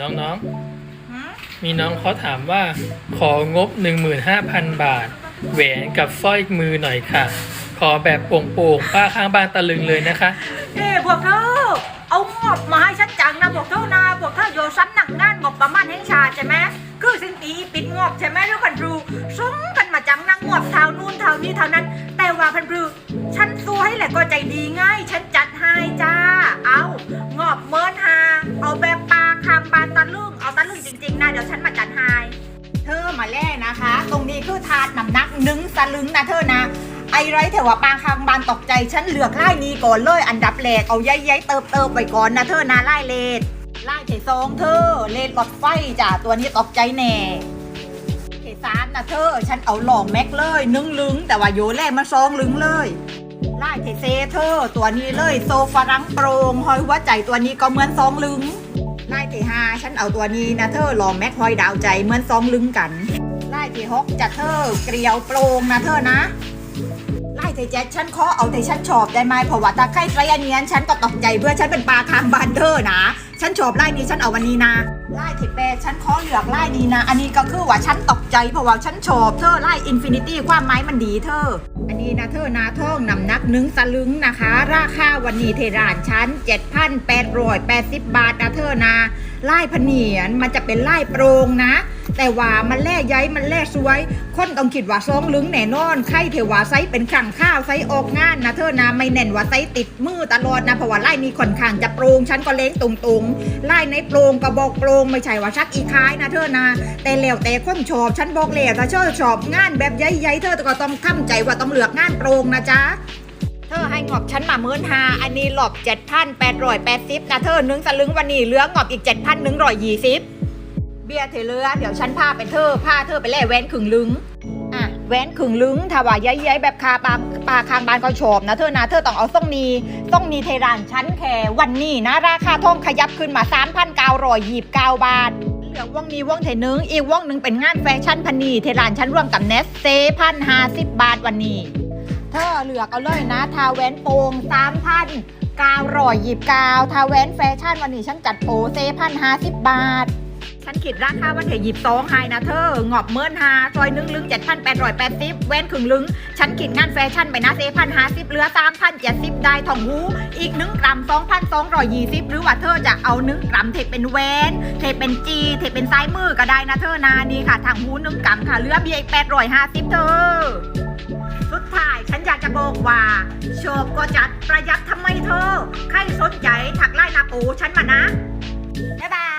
น้องหืมๆมีน้องเขาถามว่า ของบ 15,000 บาท แหวนกับสร้อยมือหน่อยค่ะ ขอแบบโป่งๆ ป้าข้างบ้านตะลึงเลยนะคะ เอ้พวกเธอเอางบมาให้ฉันจังนะพวกเธอนะพวกเธอโยซ้ำหนักงานงบประมาณแห่งชาติใช่ไหมคือสิ้นปีปิดงบใช่ไหมทุกคนรู้ส่งกันมาจังนั่งงบเท่านู่นเท่านี้เท่านั้น แต่ว่าพันพรูฉันซวยแหละก็ใจดีง่าย ฉันจัดให้จ้า เอางอบเมินหาเอาแบบ คือทานน้ำหนักหนึ่งสลึงนะเธอนะ ไอไรเถอะว่าปางคางบานตกใจฉันเหลือกไล่นี้ก่อนเลย อันดับแรกเอาย้ายๆเติบเติบไปก่อนนะเธอนะไล่เลดไล่เถซองเธอเลดรถไฟจ้ะตัวนี้ตกใจแน่เถสามนะเธอ ฉันเอาหล่อแม็กเลยหนึ่งลึงแต่ว่าโยแรกมาซองลึงเลยไล่เถเซเธอ ตัวนี้เลยโซฟารังโปรงหอยหัวใจตัวนี้ก็เหมือนซองลึงไล่ที่ห้าฉันเอาตัวนี้นะเธอลองแม็กฮอยดาวใจเหมือนซองลึงกัน ที่หกจะเธอเกลียวโปรงนะเธอนะ ไล่ที่เจ็ดฉันขอเอาที่ฉันชอบได้ไหมเพราะว่าตาไข่ไรอันเนี้ยฉันก็ตกใจเพื่อฉันเป็นปลาคางบานเธอนะ ฉันชอบไล่นี้ฉันเอาวันนี้นะ ไล่ที่แปดฉันขอเลือกไล่นี้นะ อันนี้ก็คือว่าฉันตกใจเพราะว่าฉันชอบเธอไล่อินฟินิตี้ความหมายมันดีเธอ อันนี้นะเธอนาท่องนำนักหนึ่งสลึงนะคะ ราคาวันนี้เทรานชั้น7,880 บาทนะเธอนะไล่พะเนียนมันจะเป็นไล่โปรงนะ แต่ว่ามันแล่ใยมันแล่สวย คนต้องคิดว่าซองลึงแน่นอนไข่เทวาไซเป็นขังข้าวไซออกงานนะเธอนะไม่แน่นว่าไซติดมือตลอดนะเพราะว่าไล่นี้ค่อนข้างจะโปรงฉันก็เล้งตุงๆไล่ในโปรงกระบอกโปรงไม่ใช่ว่าชักอีคายนะเธอนะ แต่แล้วแต่คนชอบฉันบอกแล้วถ้าเธอชอบงานแบบใหญ่ๆเธอก็ต้องทำใจว่าต้องเลือกงานโปรงนะจ๊ะเธอให้งอบฉันมาเมื่นหาอันนี้หลบเจ็ดพันแปดร้อยแปดสิบนะเธอนึ่งสลึงวันนี้เหลืองอบอีกเจ็ดพันหนึ่งร้อยยี่สิบเบียร์เธอเลือเดี๋ยวฉันพาไปเธอพาเธอไปแล่แวนขึงลึง แหวนขึงลึงถ้าว่าย้ายๆแบบคาปาปลาคางบานก็ชอบนะเธอนะเธอต้องเอาต้องมีต้องมีเทรานชั้นแควันนี้นะ ราคาทองขยับขึ้นมา3 9 2 9บาทเหลือว่องนี้ว่องเทนึงอีกว่องหนึ่งเป็นงานแฟชั่นพันนีเทรานชั้นร่วมกับเนสเซพันห้าสิบบาทวันนี้เธอเหลือกเอาเลยนะ ทาแวนโปงสามพันเก้าร้อยหยิบกาว ทาแวนแฟชั่นวันนี้ฉันจัดโปเซพันห้าสิบบาท ฉันคิดราคาวันเถหยิบสองไฮนะเธองอบเมินหาซอยนึ่งลึงเจ็ดพันแปดร้อยแปดสิบแวนขึงลึง ฉันคิดงานแฟชั่นไปนะเซพันห้าสิบเหลือสามพันเจ็ดสิบได้ทองหูอีกหนึ่งกรัมสองพันสองร้อยยี่สิบหรือว่าเธอจะเอาหนึ่งกรัมเทเป็นแวนเทเป็นจีเทเป็นซ้ายมือก็ได้นะเธอนานี่ค่ะทางหูหนึ่งกรัมค่ะเหลือเบียร์อีกแปดร้อยห้าสิบเธอสุดท้ายฉันอยากจะบอกว่า โชคก็จัดประหยัดทำไมเธอ ใครสนใจถักไล่นาปูฉันมานะ บ๊ายบาย